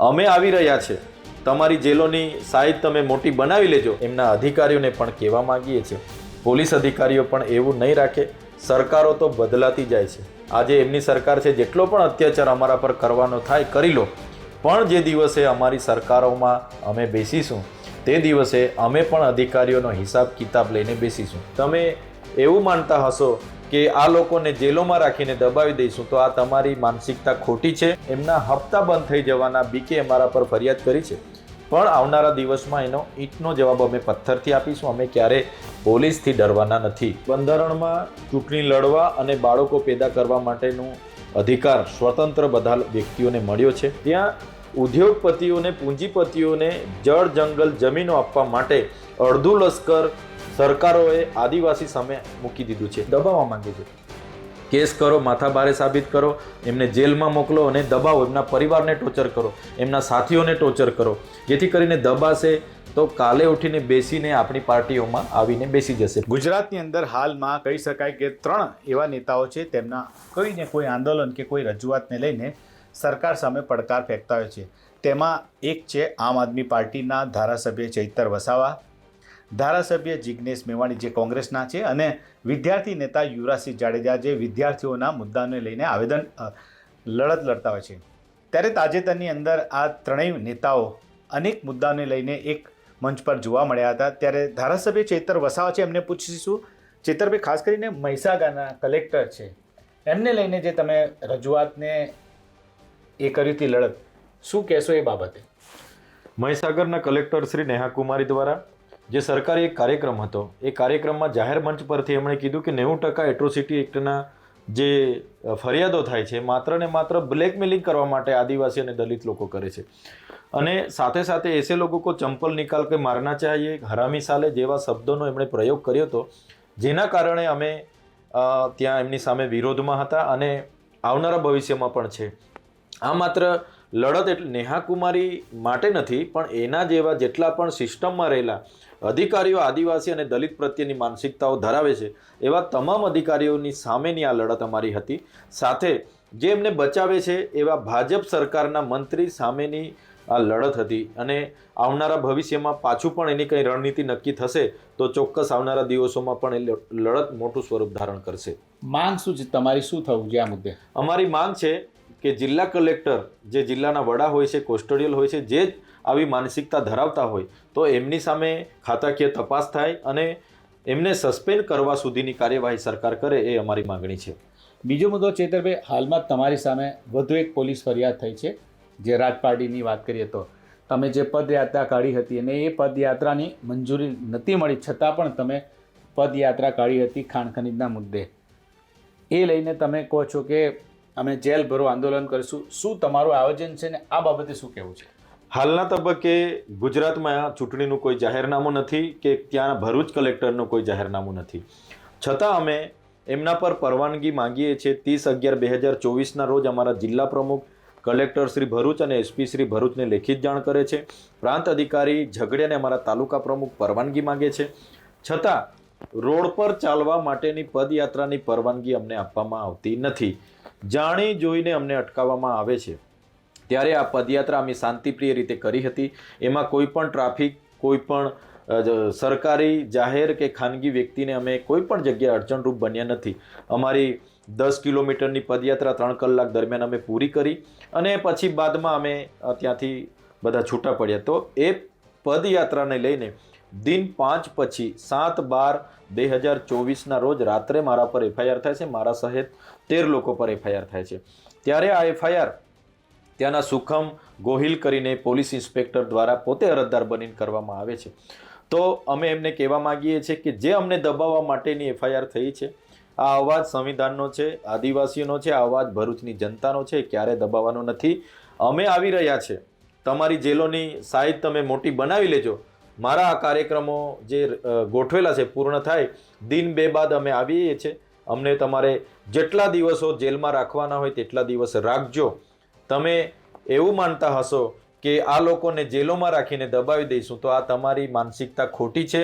અમે આવી રહ્યા છે. તમારી જેલોની સાઈઝ તમે મોટી બનાવી લેજો. એમના અધિકારીઓને પણ કહેવા માંગીએ છીએ. પોલીસ અધિકારીઓ પણ એવું નહીં રાખે. સરકારો તો બદલાતી જાય છે. આજે એમની સરકાર છે, જેટલો પણ અત્યાચાર અમારા પર કરવાનો થાય, કરી લો. પણ જે દિવસે અમારી સરકારોમાં અમે બેસીશું, તે દિવસે અમે પણ અધિકારીઓનો હિસાબ કિતાબ લઈને બેસીશું. તમે એવું માનતા હશો કે આ લોકોને જેલોમાં રાખીને દબાવી દઈશું તો આ તમારી માનસિકતા ખોટી છે. એમના હપ્તા બંધ થઈ જવાના બીકે અમારા પર ફરિયાદ કરી છે. પણ આવનારા દિવસમાં એનો ઈંટનો જવાબ અમે પથ્થરથી આપીશું. અમે ક્યારે પોલીસથી ડરવાના નથી. બંધારણમાં ચૂંટણી લડવા અને બાળકો પેદા કરવા માટેનું અધિકાર સ્વતંત્ર બધા વ્યક્તિઓને મળ્યો છે. ત્યાં ઉદ્યોગપતિઓને, પૂંજીપતિઓને જળ જંગલ જમીનો આપવા માટે અડધું લશ્કર સરકારોએ આદિવાસી સામે મૂકી દીધું છે. દબાવવા માંગે છે. કેસ કરો, માથાભારે સાબિત કરો, એમને જેલમાં મોકલો અને દબાવો, એમના પરિવારને ટોર્ચર કરો, એમના સાથીઓને ટોર્ચર કરો. જેથી કરીને દબાશે તો કાલે ઉઠીને બેસીને આપણી પાર્ટીઓમાં આવીને બેસી જશે. ગુજરાતની અંદર હાલમાં કહી શકાય કે ત્રણ એવા નેતાઓ છે, તેમના કોઈ કોઈ આંદોલન કે કોઈ રજૂઆતને લઈને સરકાર સામે પડકાર ફેંકતા હોય છે. તેમાં એક છે આમ આદમી પાર્ટીના ધારાસભ્ય ચૈતર વસાવા ધારાસભ્ય જિજ્ઞેશ મેવાણી જે કોંગ્રેસના છે અને વિદ્યાર્થી નેતા યુવરાજસિંહ જાડેજા જે વિદ્યાર્થીઓના મુદ્દાને લઈને આવેદન લડત લડતા હોય છે. ત્યારે તાજેતરની અંદર આ ત્રણેય નેતાઓ અનેક મુદ્દાને લઈને એક મંચ પર જોવા મળ્યા હતા. ત્યારે ધારાસભ્ય ચેતર વસાવા છે, એમને પૂછીશું. ચેતરભાઈ, ખાસ કરીને મહીસાગરના કલેક્ટર છે. એમને લઈને જે તમે રજૂઆતને એ કરી હતી લડત, શું કહેશો એ બાબતે? મહીસાગરના કલેક્ટર શ્રી નેહા કુમારી દ્વારા જે સરકારી એક કાર્યક્રમ હતો, એ કાર્યક્રમમાં જાહેર મંચ પરથી એમણે કીધું કે નેવું ટકા એટ્રોસિટી એક્ટના જે ફરિયાદો થાય છે, માત્ર ને માત્ર બ્લેકમેલિંગ કરવા માટે આદિવાસી અને દલિત લોકો કરે છે. અને સાથે સાથે એસે લોકો કો ચંપલ નિકાલ કે મારના ચાહીએ, હરામી સાલે જેવા શબ્દોનો એમણે પ્રયોગ કર્યો હતો, જેના કારણે અમે ત્યાં એમની સામે વિરોધમાં હતા અને આવનારા ભવિષ્યમાં પણ છે. આ માત્ર લડત એટલે નેહા કુમારી માટે નથી પણ એના જેવા જેટલા પણ સિસ્ટમમાં રહેલા અધિકારીઓ આદિવાસી અને દલિત પ્રત્યેની માનસિકતાઓ ધરાવે છે એવા તમામ અધિકારીઓની સામેની આ લડત અમારી હતી. સાથે જે એમને બચાવે છે એવા ભાજપ સરકારના મંત્રી સામેની આ લડત હતી અને આવનારા ભવિષ્યમાં પાછું પણ એની કંઈ રણનીતિ નક્કી થશે તો ચોક્કસ આવનારા દિવસોમાં પણ એ લડત મોટું સ્વરૂપ ધારણ કરશે. માંગ શું છે? તમારી શું થવું છે આ મુદ્દે? અમારી માંગ છે કે જિલ્લા કલેક્ટર જે જિલ્લાના વડા હોય છે કોસ્ટોડિયલ હોય છે, જે જ આવી માનસિકતા ધરાવતા હોય, તો એમની સામે ખાતાકીય તપાસ થાય અને એમને સસ્પેન્ડ કરવા સુધીની કાર્યવાહી સરકાર કરે એ અમારી માંગણી છે. બીજો મુદ્દો ચેતરભાઈ, હાલમાં તમારી સામે વધુ એક પોલીસ ફરિયાદ થઈ છે, જે રાજપાડીની વાત કરીએ તો. તમે જે પદયાત્રા કાઢી હતી અને એ પદયાત્રાની મંજૂરી નથી મળી, છતાં પણ તમે પદયાત્રા કાઢી હતી ખાણ ખનીજના મુદ્દે. એ લઈને તમે કહો છો કે અમે જેલ ભરો આંદોલન કરીશું. શું તમારું આયોજન છે ને આ બાબતે શું કહેવું છે? હાલના તબક્કે ગુજરાતમાં ચૂંટણીનું કોઈ જાહેરનામું નથી કે ત્યાં ભરૂચ કલેક્ટરનું કોઈ જાહેરનામું નથી. છતાં અમે એમના પર પરવાનગી માંગીએ છીએ ત્રીસ અગિયાર બે હજાર ચોવીસના રોજ અમારા જિલ્લા પ્રમુખ, કલેક્ટર શ્રી ભરૂચ અને એસપી શ્રી ભરૂચને લેખિત જાણ કરે છે. પ્રાંત અધિકારી ઝઘડિયાને અમારા તાલુકા પ્રમુખ પરવાનગી માગે છે. છતાં રોડ પર ચાલવા માટેની પદયાત્રાની પરવાનગી અમને આપવામાં આવતી નથી. જાણી જોઈને અમને અટકાવવામાં આવે છે. ત્યારે આ પદયાત્રા અમે શાંતિપ્રિય રીતે કરી હતી. એમાં કોઈ પણ ટ્રાફિક, કોઈ પણ સરકારી જાહેર કે ખાનગી વ્યક્તિને અમે કોઈ પણ જગ્યાએ અડચણરૂપ બન્યા નથી. અમારી દસ કિલોમીટરની પદયાત્રા ત્રણ કલાક દરમિયાન અમે પૂરી કરી અને પછી બાદમાં અમે ત્યાંથી બધા છૂટા પડ્યા. તો એ પદયાત્રાને લઈને દિન પાંચ પછી સાત બાર બે હજાર ચોવીસના રોજ રાત્રે મારા પર એફઆઈઆર થાય છે. મારા સહિત તેર લોકો પર એફઆઈઆર થાય છે. ત્યારે આ એફઆઈઆર ત્યાંના સુખમ ગોહિલ કરીને પોલીસ ઇન્સ્પેક્ટર દ્વારા પોતે અરજદાર બનીને કરવામાં આવે છે. તો અમે એમને કહેવા માંગીએ છીએ કે જે અમને દબાવવા માટેની એફઆઈઆર થઈ છે, આ અવાજ સંવિધાનનો છે, આદિવાસીઓનો છે, આ અવાજ ભરૂચની જનતાનો છે ક્યારે દબાવવાનો નથી. અમે આવી રહ્યા છે. તમારી જેલોની સાઈઝ તમે મોટી બનાવી લેજો. મારા આ કાર્યક્રમો જે ગોઠવેલા છે, પૂર્ણ થાય, દિન બે બાદ અમે આવીએ છીએ. અમને તમારે જેટલા દિવસો જેલમાં રાખવાના હોય તેટલા દિવસ રાખજો. તમે એવું માનતા હશો કે આ લોકોને જેલોમાં રાખીને દબાવી દઈશું તો આ તમારી માનસિકતા ખોટી છે.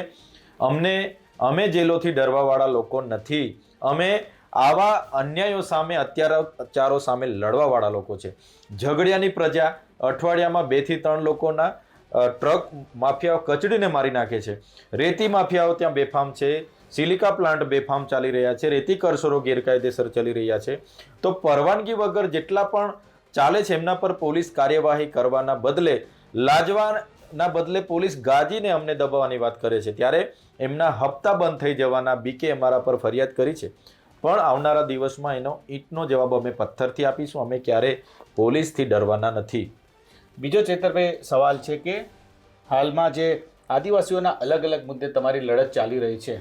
અમને, અમે જેલોથી ડરવાવાળા લોકો નથી. અમે આવા અન્યાયો સામે, અત્યાચારો સામે લડવાવાળા લોકો છે. ઝઘડિયાની પ્રજા અઠવાડિયામાં બેથી ત્રણ લોકોના ટ્રક માફિયાઓ કચડીને મારી નાખે છે. રેતી માફિયાઓ ત્યાં બેફામ છે. સિલિકા પ્લાન્ટ બેફામ ચાલી રહ્યા છે. રેતી કરસરો ગેરકાયદેસર ચાલી રહ્યા છે. તો પરવાનગી વગર જેટલા પણ ચાલે છે એમના પર પોલીસ કાર્યવાહી કરવાના બદલે, લાજવાના બદલે પોલીસ ગાજીને અમને દબાવવાની વાત કરે છે. ત્યારે એમના હપ્તા બંધ થઈ જવાના બીકે અમારા પર ફરિયાદ કરી છે. પણ આવનારા દિવસમાં એનો ઈંટનો જવાબ અમે પથ્થરથી આપીશું. અમે ક્યારે પોલીસથી ડરવાના નથી. બીજો ચેતરભાઈ, સવાલ છે કે હાલમાં જે આદિવાસીઓના અલગ અલગ મુદ્દે તમારી લડત ચાલી રહી છે,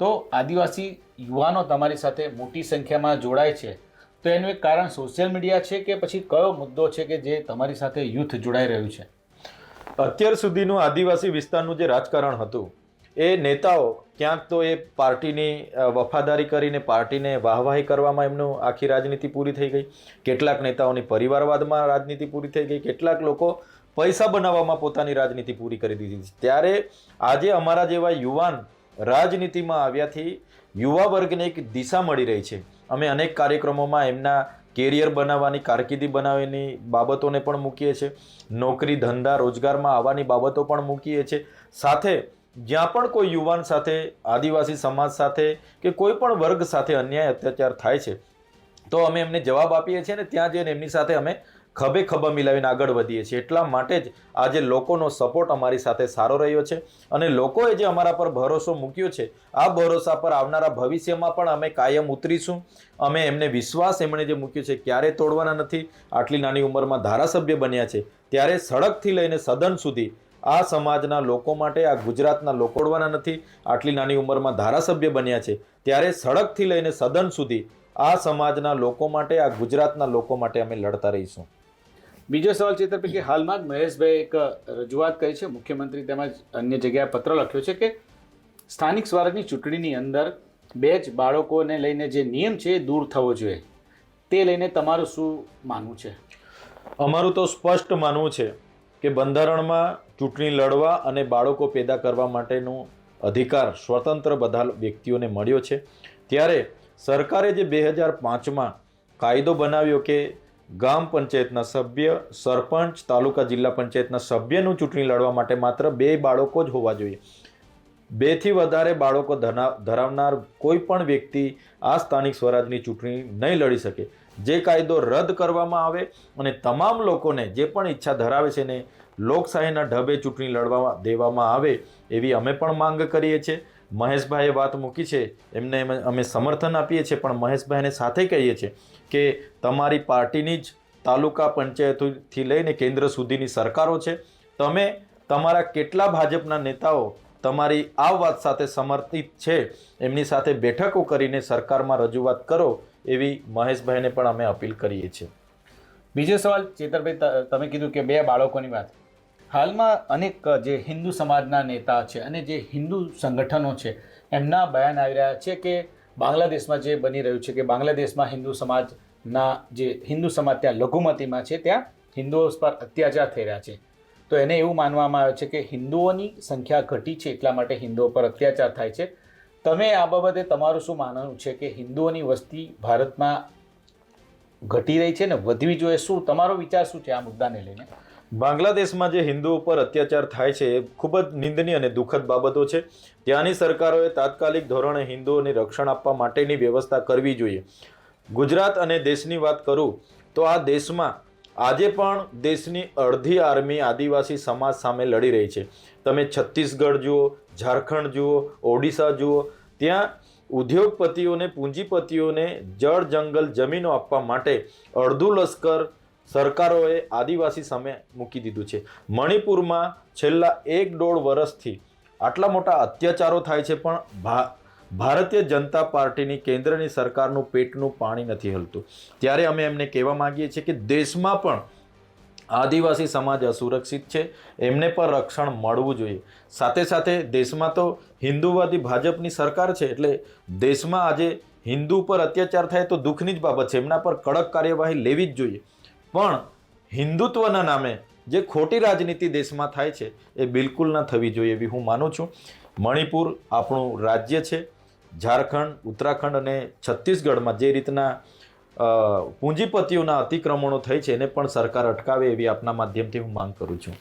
તો આદિવાસી યુવાનો તમારી સાથે મોટી સંખ્યામાં જોડાય છે, તો એનું એક કારણ સોશિયલ મીડિયા છે કે પછી કયો મુદ્દો છે કે જે તમારી સાથે યુથ જોડાઈ રહ્યું છે? અત્યાર સુધીનું આદિવાસી વિસ્તારનું જે રાજકારણ હતું એ નેતાઓ ક્યાંક તો એ પાર્ટીની વફાદારી કરીને પાર્ટીને વાહવાહી કરવામાં એમનું આખી રાજનીતિ પૂરી થઈ ગઈ. કેટલાક નેતાઓની પરિવારવાદમાં રાજનીતિ પૂરી થઈ ગઈ. કેટલાક લોકો પૈસા બનાવવામાં પોતાની રાજનીતિ પૂરી કરી દીધી છે. ત્યારે આજે અમારા જેવા યુવાન રાજનીતિમાં આવ્યાથી યુવા વર્ગને એક દિશા મળી રહી છે. અમે અનેક કાર્યક્રમોમાં એમના કેરિયર બનાવવાની, કારકિર્દી બનાવવાની બાબતોને પણ મૂકીએ છીએ. નોકરી, ધંધા, રોજગારમાં આવવાની બાબતો પણ મૂકીએ છીએ. સાથે જ્યાં પણ કોઈ યુવાન સાથે, આદિવાસી સમાજ સાથે કે કોઈ પણ વર્ગ સાથે અન્યાય અત્યાચાર થાય છે, તો અમે એમને જવાબ આપીએ છીએ ને ત્યાં જઈને એમની સાથે અમે ખભે ખભા મિલાવીને આગળ વધીએ છીએ. એટલા માટે જ આજે લોકોનો સપોર્ટ અમારી સાથે સારો રહ્યો છે અને લોકોએ જે અમારા પર ભરોસો મૂક્યો છે, આ ભરોસા પર આવનારા ભવિષ્યમાં પણ અમે કાયમ ઉતરીશું. અમે એમને વિશ્વાસ એમણે જે મૂક્યો છે ક્યારે તોડવાના નથી. આટલી નાની ઉંમરમાં ધારાસભ્ય બન્યા છે. ત્યારે સડકથી લઈને સદન સુધી આ સમાજના લોકો માટે આ ગુજરાતના લોકો તોડવાના નથી. આટલી નાની ઉંમરમાં ધારાસભ્ય બન્યા છે. ત્યારે સડકથી લઈને સદન સુધી આ સમાજના લોકો માટે આ ગુજરાતના લોકો માટે અમે લડતા રહીશું. બીજો સવાલ ચેતરભાઈ કે હાલમાં જ મહેશભાઈ એક રજૂઆત કરી છે. મુખ્યમંત્રી તેમજ અન્ય જગ્યાએ પત્ર લખ્યો છે કે સ્થાનિક સ્વરાજની ચૂંટણીની અંદર બે જ બાળકોને લઈને જે નિયમ છે એ દૂર થવો જોઈએ. તે લઈને તમારું શું માનવું છે? અમારું તો સ્પષ્ટ માનવું છે કે બંધારણમાં ચૂંટણી લડવા અને બાળકો પેદા કરવા માટેનો અધિકાર સ્વતંત્ર બધા વ્યક્તિઓને મળ્યો છે. ત્યારે સરકારે જે બે હજાર પાંચમાં કાયદો બનાવ્યો કે ગામ પંચાયતના સભ્ય, સરપંચ, તાલુકા જિલ્લા પંચાયતના સભ્યનું ચૂંટણી લડવા માટે માત્ર બે બાળકો જ હોવા જોઈએ. બેથી વધારે બાળકો ધરાવનાર કોઈ પણ વ્યક્તિ આ સ્થાનિક સ્વરાજની ચૂંટણી નહીં લડી શકે. જે કાયદો રદ કરવામાં આવે અને તમામ લોકોને જે પણ ઈચ્છા ધરાવે છે ને લોકશાહીના ઢબે ચૂંટણી લડવા દેવામાં આવે એવી અમે પણ માંગ કરીએ છીએ. મહેશભાઈએ વાત મૂકી છે, એમને અમે સમર્થન આપીએ છીએ, પણ મહેશભાઈને સાથે કહીએ છીએ કે તમારી પાર્ટીની જ તાલુકા પંચાયતથી લઈને કેન્દ્ર સુધીની સરકારો છે. તમે તમારા કેટલા ભાજપના નેતાઓ તમારી આ વાત સાથે સમર્થિત છે, એમની સાથે બેઠકો કરીને સરકારમાં રજૂઆત કરો એવી મહેશભાઈને પણ અમે અપીલ કરીએ છીએ. બીજો સવાલ, ચેતરભાઈ તમે કીધું કે બે બાળકોની વાત. હાલમાં અનેક જે હિન્દુ સમાજના નેતા છે અને જે હિન્દુ સંગઠનો છે, એમના બયાન આવી રહ્યા છે કે બાંગ્લાદેશમાં જે બની રહ્યું છે કે બાંગ્લાદેશમાં હિન્દુ સમાજના જે હિન્દુ સમાજ ત્યાં લઘુમતીમાં છે, ત્યાં હિન્દુઓ પર અત્યાચાર થઈ રહ્યા છે. તો એને એવું માનવામાં આવે છે કે હિન્દુઓની સંખ્યા ઘટી છે, એટલા માટે હિન્દુઓ પર અત્યાચાર થાય છે. તમે આ બાબતે તમારું શું માનવું છે કે હિન્દુઓની વસ્તી ભારતમાં ઘટી રહી છે ને વધવી જોઈએ? શું તમારો વિચાર શું છે આ મુદ્દાને લઈને? બાંગ્લાદેશમાં જે હિન્દુઓ પર અત્યાચાર થાય છે એ ખૂબ જ નિંદનીય અને દુઃખદ બાબતો છે. ત્યાંની સરકારોએ તાત્કાલિક ધોરણે હિન્દુઓને રક્ષણ આપવા માટેની વ્યવસ્થા કરવી જોઈએ. ગુજરાત અને દેશની વાત કરું તો આ દેશમાં આજે પણ દેશની અડધી આર્મી આદિવાસી સમાજ સામે લડી રહી છે. તમે છત્તીસગઢ જુઓ, ઝારખંડ જુઓ, ઓડિશા જુઓ, ત્યાં ઉદ્યોગપતિઓને, પૂંજીપતિઓને જળ જંગલ જમીનો આપવા માટે અડધું લશ્કર સરકારોએ આદિવાસી સામે મૂકી દીધું છે. મણિપુરમાં છેલ્લા એક દોઢ વર્ષથી આટલા મોટા અત્યાચારો થાય છે પણ ભા ભારતીય જનતા પાર્ટીની કેન્દ્રની સરકારનું પેટનું પાણી નથી હલતું. ત્યારે અમે એમને કહેવા માંગીએ છીએ કે દેશમાં પણ આદિવાસી સમાજ અસુરક્ષિત છે, એમને પણ રક્ષણ મળવું જોઈએ. સાથે સાથે દેશમાં તો હિન્દુવાદી ભાજપની સરકાર છે, એટલે દેશમાં આજે હિન્દુ પર અત્યાચાર થાય તો દુઃખની જ બાબત છે, એમના પર કડક કાર્યવાહી લેવી જ જોઈએ. પણ હિન્દુત્વના નામે જે ખોટી રાજનીતિ દેશમાં થાય છે, એ બિલકુલ ન થવી જોઈએ એવી હું માનું છું. મણિપુર આપણું રાજ્ય છે ઝારખંડ, ઉત્તરાખંડ અને છત્તીસગઢમાં જે રીતના પૂંજીપતિઓના અતિક્રમણો થઈ છે એને પણ સરકાર અટકાવે એવી આપના માધ્યમથી હું માંગ કરું છું.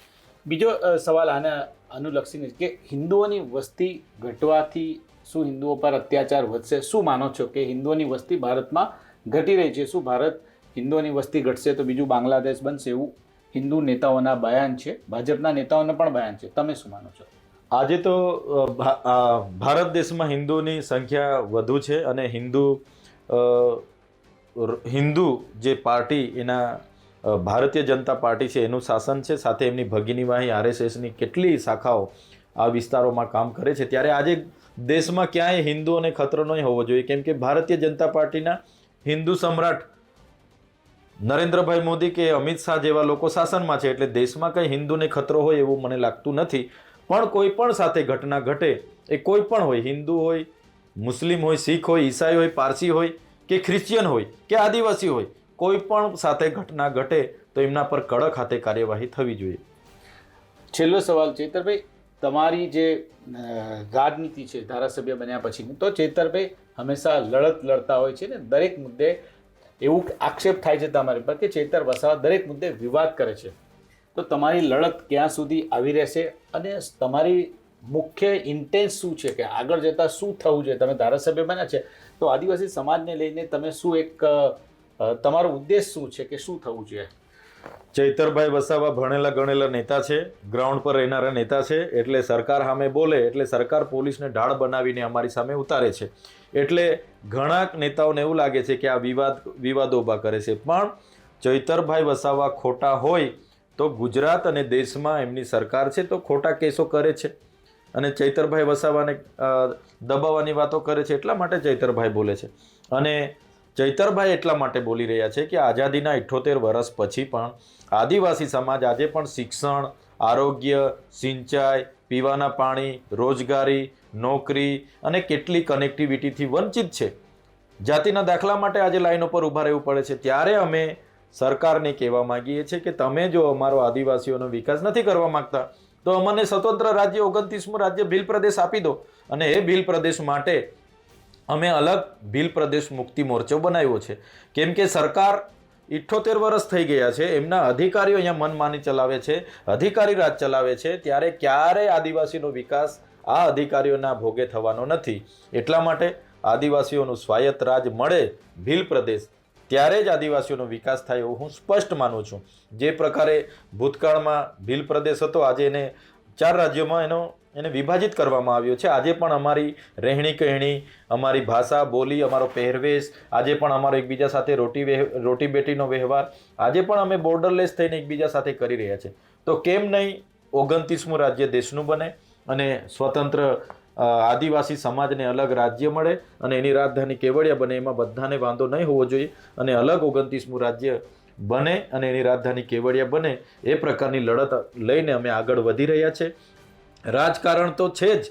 બીજો સવાલ આના અનુલક્ષીને કે હિન્દુઓની વસ્તી ઘટવાથી શું હિન્દુઓ પર અત્યાચાર વધશે? શું માનો છો કે હિન્દુઓની વસ્તી ભારતમાં ઘટી રહી છે? શું ભારત હિન્દુઓની વસ્તી ઘટશે તો બીજું બાંગ્લાદેશ બનશે એવું હિન્દુ નેતાઓના બયાન છે? ભાજપના નેતાઓના પણ બયાન છે? તમે શું માનો છો? આજે તો ભારત દેશમાં હિન્દુની સંખ્યા વધુ છે અને હિન્દુ હિન્દુ જે પાર્ટી એના ભારતીય જનતા પાર્ટી છે એનું શાસન છે, સાથે એમની ભગીનીવાહી આરએસએસની કેટલી શાખાઓ આ વિસ્તારોમાં કામ કરે છે. ત્યારે આજે દેશમાં ક્યાંય હિન્દુઓને ખતરો નહીં હોવો જોઈએ, કેમ કે ભારતીય જનતા પાર્ટીના હિન્દુ સમ્રાટ નરેન્દ્રભાઈ મોદી કે અમિત શાહ જેવા લોકો શાસનમાં છે, એટલે દેશમાં કંઈ હિન્દુને ખતરો હોય એવું મને લાગતું નથી. પણ કોઈ પણ સાથે ઘટના ઘટે, એ કોઈ પણ હોય, હિન્દુ હોય, મુસ્લિમ હોય, શીખ હોય, ઈસાઈ હોય, પારસી હોય કે ખ્રિશ્ચિયન હોય કે આદિવાસી હોય, કોઈ પણ સાથે ઘટના ઘટે તો એમના પર કડક હાથે કાર્યવાહી થવી જોઈએ. છેલ્લો સવાલ, ચેતરભાઈ, તમારી જે રાજનીતિ છે, ધારાસભ્ય બન્યા પછીની, તો ચેતરભાઈ હંમેશા લડત લડતા હોય છે ને, દરેક મુદ્દે એવું આક્ષેપ થાય છે તમારી પર કે ચેતર વસાવા દરેક મુદ્દે વિવાદ કરે છે. તો તમારી લડત ક્યાં સુધી આવી રહેશે અને તમારી મુખ્ય ઇન્ટેન્સ શું છે કે આગળ જતાં શું થવું જોઈએ? તમે ધારાસભ્ય બન્યા છે, તો આદિવાસી સમાજને લઈને તમે શું એક તમારો ઉદ્દેશ શું છે કે શું થવું જોઈએ? ચૈતરભાઈ વસાવા ભણેલા ગણેલા નેતા છે, ગ્રાઉન્ડ પર રહેનારા નેતા છે, એટલે સરકાર સામે બોલે, એટલે સરકાર પોલીસને ઢાળ બનાવીને અમારી સામે ઉતારે છે. એટલે ઘણા નેતાઓને એવું લાગે છે કે આ વિવાદ, વિવાદો ઊભા કરે છે. પણ ચૈતરભાઈ વસાવા ખોટા હોય તો ગુજરાત અને દેશમાં એમની સરકાર છે તો ખોટા કેસો કરે છે. અને ચૈતરભાઈ વસાવાને દબાવવાની વાતો કરે છે એટલા માટે ચૈતરભાઈ બોલે છે. અને ચૈતરભાઈ એટલા માટે બોલી રહ્યા છે કે આઝાદીના ઇઠ્ઠોતેર વર્ષ પછી પણ આદિવાસી સમાજ આજે પણ શિક્ષણ, આરોગ્ય, સિંચાઈ, પીવાના પાણી, રોજગારી, નોકરી અને કેટલી કનેક્ટિવિટીથી વંચિત છે. જાતિના દાખલા માટે આજે લાઈનો પર ઊભા રહેવું પડે છે. ત્યારે અમે સરકારને કહેવા માંગીએ છીએ કે તમે જો અમારો આદિવાસીઓનો વિકાસ નથી કરવા માંગતા, તો અમને સ્વતંત્ર રાજ્ય ઓગણત્રીસમું રાજ્ય ભીલ પ્રદેશ આપી દો. અને એ ભીલ પ્રદેશ માટે અમે અલગ ભીલ પ્રદેશ મુક્તિ મોરચો બનાવ્યો છે. કેમ કે સરકાર ઇઠ્ઠોતેર વર્ષ થઈ ગયા છે, એમના અધિકારીઓ અહીંયા મનમાની ચલાવે છે, અધિકારી રાજ ચલાવે છે, ત્યારે ક્યારે આદિવાસીનો વિકાસ આ અધિકારીઓના ભોગે થવાનો નથી. એટલા માટે આદિવાસીઓનું સ્વાયત્ત રાજ મળે ભીલ પ્રદેશ ત્યારે જ આદિવાસીઓનો વિકાસ થાય એવું હું સ્પષ્ટ માનું છું. જે પ્રકારે ભૂતકાળમાં ભીલ પ્રદેશ હતો, આજે એને ચાર રાજ્યોમાં એનો, એને વિભાજિત કરવામાં આવ્યો છે. આજે પણ અમારી રહેણી કહેણી, અમારી ભાષા, બોલી, અમારો પહેરવેશ, આજે પણ અમારો એકબીજા સાથે રોટી રોટી બેટીનો વ્યવહાર, આજે પણ અમે બોર્ડરલેસ થઈને એકબીજા સાથે કરી રહ્યા છે. તો કેમ નહીં ઓગણત્રીસમું રાજ્ય દેશનું બને અને સ્વતંત્ર આદિવાસી સમાજને અલગ રાજ્ય મળે અને એની રાજધાની કેવડિયા બને, એમાં બધાને વાંધો નહીં હોવો જોઈએ અને અલગ ઓગણત્રીસમું રાજ્ય બને અને એની રાજધાની કેવડિયા બને, એ પ્રકારની લડત લઈને અમે આગળ વધી રહ્યા છે. રાજકારણ તો છે જ,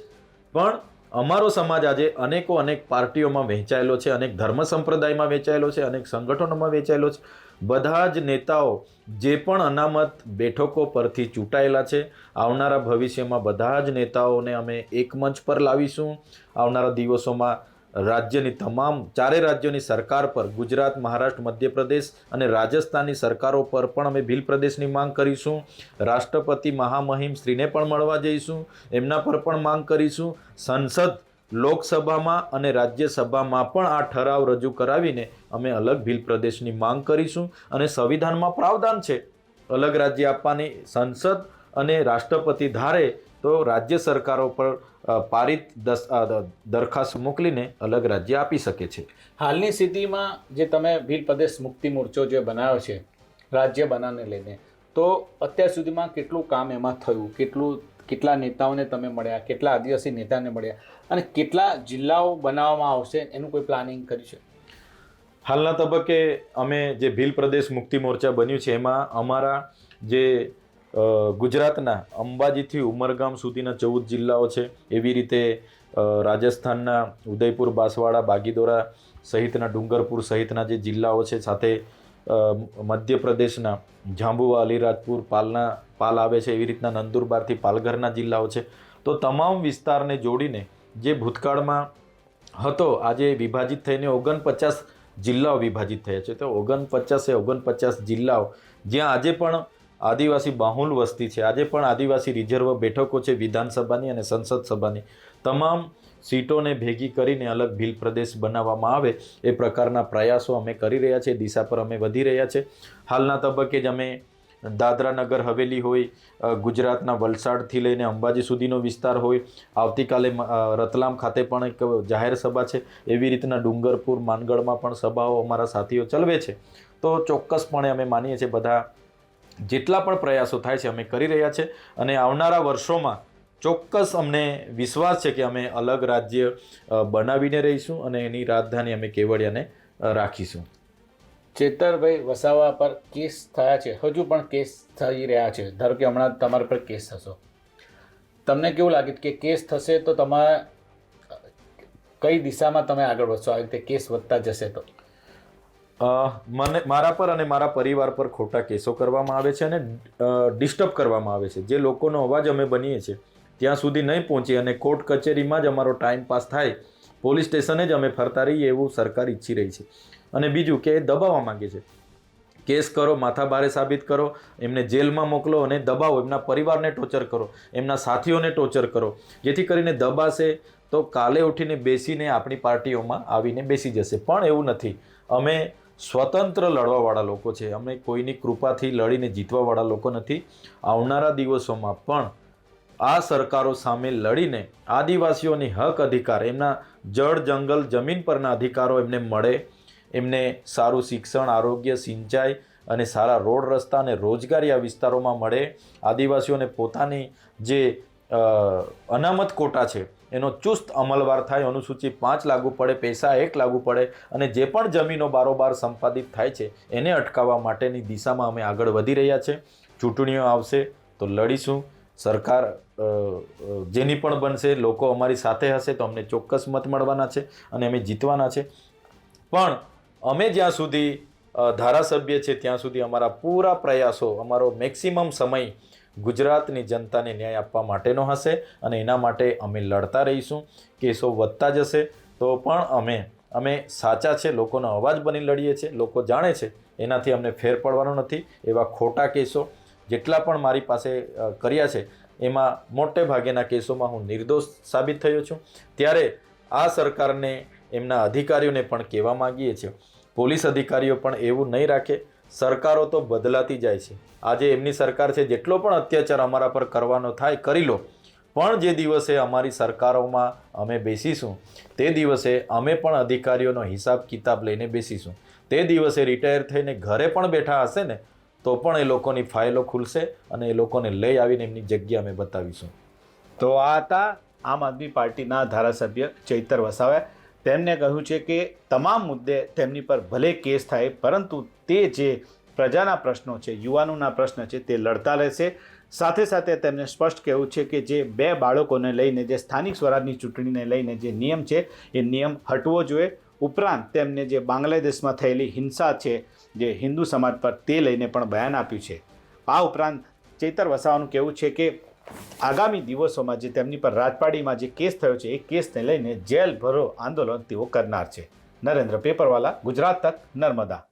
પણ અમારો સમાજ આજે અનેકો અનેક પાર્ટીઓમાં વહેંચાયેલો છે, અનેક ધર્મ સંપ્રદાયમાં વહેંચાયેલો છે, અનેક સંગઠનોમાં વહેંચાયેલો છે. બધા જ નેતાઓ જે પણ અનામત બેઠકો પરથી ચૂંટાયેલા છે, આવનારા ભવિષ્યમાં બધા જ નેતાઓને અમે એક મંચ પર લાવીશું. આવનારા દિવસોમાં રાજ્યની તમામ ચારે રાજ્યોની સરકાર પર, ગુજરાત, મહારાષ્ટ્ર, મધ્યપ્રદેશ અને રાજસ્થાનની સરકારો પર પણ અમે ભીલ પ્રદેશની માંગ કરીશું. રાષ્ટ્રપતિ મહામહિમ શ્રીને પણ મળવા જઈશું. એમના પર પણ માંગ કરીશું. સંસદ લોકસભામાં અને રાજ્યસભામાં પણ આ ઠરાવ રજૂ કરાવીને અમે અલગ ભીલ પ્રદેશની માંગ કરીશું અને સંવિધાનમાં પ્રાવધાન છે. અલગ રાજ્ય આપવાની સંસદ અને રાષ્ટ્રપતિ ધારે તો રાજ્ય સરકારો પર પારિત દસ દરખાસ્ત મોકલીને અલગ રાજ્ય આપી શકે છે. હાલની સ્થિતિમાં જે તમે ભીલ પ્રદેશ મુક્તિ મોરચો જે બનાવ્યો છે, રાજ્ય બનાવને લઈને, તો અત્યાર સુધીમાં કેટલું કામ એમાં થયું? કેટલું કેટલા નેતાઓને તમે મળ્યા, કેટલા આદિવાસી નેતાને મળ્યા અને કેટલા જિલ્લાઓ બનાવવામાં આવશે એનું કોઈ પ્લાનિંગ કર્યું છે? હાલના તબક્કે અમે જે ભીલ પ્રદેશ મુક્તિ મોરચા બન્યું છે, એમાં અમારા જે ગુજરાતના અંબાજીથી ઉમરગામ સુધીના ચૌદ જિલ્લાઓ છે, એવી રીતે રાજસ્થાનના ઉદયપુર, બાંસવાડા, બાગીદોરા સહિતના ડુંગરપુર સહિતના જે જિલ્લાઓ છે, સાથે મધ્યપ્રદેશના જાંબુવા, અલીરાજપુર, પાલના, પાલ આવે છે એવી રીતના નંદુરબારથી પાલઘરના જિલ્લાઓ છે. તો તમામ વિસ્તારને જોડીને જે ભૂતકાળમાં હતો, આજે વિભાજિત થઈને ઓગણપચાસ જિલ્લાઓ વિભાજિત થયા છે. તો ઓગણપચાસે ઓગણપચાસ જિલ્લાઓ, જ્યાં આજે પણ આદિવાસી બાહુલ વસ્તી છે. આજે પણ આદિવાસી રિઝર્વ બેઠકો છે વિધાનસભાની અને સંસદ સભાની. તમામ સીટોને ભેગી કરીને અલગ ભીલ પ્રદેશ બનાવવામાં આવે એ પ્રકારના પ્રયાસો અમે કરી રહ્યા છે દિશા પર અમે વધી રહ્યા છે હાલના તબક્કે જ અમે દાદરા નગર હવેલી હોય ગુજરાતના વલસાડથી લઈને અંબાજી સુધીનો વિસ્તાર હોય, આવતીકાલે રતલામ ખાતે પણ એક જાહેર સભા છે. એવી રીતના ડુંગરપુર, માનગઢમાં પણ સભાઓ અમારા સાથીઓ ચલાવે છે. તો ચોક્કસપણે અમે માનીએ છીએ, બધા જેટલા પણ પ્રયાસો થાય છે, અમે કરી રહ્યા છે અને આવનારા વર્ષોમાં ચોક્કસ અમને વિશ્વાસ છે કે અમે અલગ રાજ્ય બનાવીને રહીશું અને એની રાજધાની અમે કેવડિયાને રાખીશું. ચેતરભાઈ વસાવા પર કેસ થયા છે. હજુ પણ કેસ થઈ રહ્યા છે. ધારો કે હમણાં તમારા પર કેસ થશો. તમને કેવું લાગે કે કેસ થશે તો તમારે કઈ દિશામાં તમે આગળ વધશો? આવી રીતે કેસ વધતા જશે તો. મને મારા પર અને મારા પરિવાર પર ખોટા કેસો કરવામાં આવે છે અને ડિસ્ટર્બ કરવામાં આવે છે. જે લોકોનો અવાજ અમે બનીએ છીએ ત્યાં સુધી નહીં પહોંચી અને કોર્ટ કચેરીમાં જ અમારો ટાઈમ પાસ થાય, પોલીસ સ્ટેશને જ અમે ફરતા રહીએ એવું સરકાર ઈચ્છી રહી છે. અને બીજું કે દબાવવા માંગે છે. કેસ કરો માથા બારે સાબિત કરો, એમને જેલમાં મોકલો અને દબાવો, એમના પરિવારને ટોર્ચર કરો, એમના સાથીઓને ટોર્ચર કરો. જેથી કરીને દબાશે તો કાલે ઉઠીને બેસીને આપણી પાર્ટીઓમાં આવીને બેસી જશે. પણ એવું નથી. અમે સ્વતંત્ર લડવાવાળા લોકો છે. અમે કોઈની કૃપાથી લડીને જીતવાવાળા લોકો નથી. આવનારા દિવસોમાં પણ આ સરકારો સામે લડીને આદિવાસીઓની હક અધિકાર, એમના જળ, જંગલ, જમીન પરના અધિકારો એમને મળે. એમને સારું શિક્ષણ, આરોગ્ય, સિંચાઈ અને સારા રોડ રસ્તા અને રોજગારી આ વિસ્તારોમાં મળે. આદિવાસીઓને પોતાની જે અનામત કોટા છે, એનો ચુસ્ત અમલવાર થાય અનુસૂચિ પાંચ લાગુ પડે, પૈસા એક લાગુ પડે અને જે પણ જમીનો બારોબાર સંપાદિત થાય છે, એને અટકાવવા માટેની દિશામાં અમે આગળ વધી રહ્યા છે. ચૂંટણીઓ આવશે તો લડીશું. સરકાર જેની પણ બનશે, લોકો અમારી સાથે હશે, તો અમને ચોક્કસ મત મળવાના છે અને અમે જીતવાના છે. પણ અમે જ્યાં સુધી ધારાસભ્ય છે ત્યાં સુધી અમારા પૂરા પ્રયાસો, અમારો મેક્સિમમ સમય ગુજરાતની જનતાને ન્યાય આપવા માટેનો હશે અને એના માટે અમે લડતા રહીશું. કેસો વધતા જશે, તો પણ અમે અમે સાચા છે, લોકોનો અવાજ બની લડીએ છીએ, લોકો જાણે છે, એનાથી અમને ફેર પડવાનો નથી. એવા ખોટા કેસો જેટલા પણ મારી પાસે કર્યા છે, એમાં મોટે ભાગેના કેસોમાં હું નિર્દોષ સાબિત થયો છું. ત્યારે આ સરકારને, એમના અધિકારીઓને પણ કહેવા માગીએ છીએ. પોલીસ અધિકારીઓ પણ એવું નહીં રાખે. સરકારો તો બદલાતી જાય છે. આજે એમની સરકાર છે, જેટલો પણ અત્યાચાર અમારા પર કરવાનો થાય, કરી લો. પણ જે દિવસે અમારી સરકારોમાં અમે બેસીશું, તે દિવસે અમે પણ અધિકારીઓનો હિસાબ કિતાબ લઈને બેસીશું. તે દિવસે રિટાયર થઈને ઘરે પણ બેઠા હશે ને તો પણ એ લોકોની ફાઇલો ખુલશે અને એ લોકોને લઈ આવીને એમની જગ્યા અમે બતાવીશું. તો આ હતા આમ આદમી પાર્ટીના ધારાસભ્ય ચૈતર વસાવા. તેમને કહ્યું છે કે તમામ મુદ્દે તેમની પર ભલે કેસ થાય, પરંતુ તે જે પ્રજાના પ્રશ્નો છે, યુવાનોના પ્રશ્ન છે, તે લડતા રહેશે. સાથે સાથે તેમને સ્પષ્ટ કહેવું છે કે જે બે બાળકોને લઈને, જે સ્થાનિક સ્વરાજની ચૂંટણીને લઈને જે નિયમ છે, એ નિયમ હટવો જોઈએ. ઉપરાંત તેમને જે બાંગ્લાદેશમાં થયેલી હિંસા છે, જે હિન્દુ સમાજ પર તે લઈને પણ બયાન આપ્યું છે. આ ઉપરાંત ચૈતર વસાવાનું કહેવું છે કે, આગામી દિવસોમાં જે તેમની પર રાજપાડીમાં જે કેસ થયો છે, એ કેસને લઈને જેલ ભરો આંદોલન તેઓ કરનાર છે. નરેન્દ્ર પેપરવાલા, ગુજરાત તક, નર્મદા.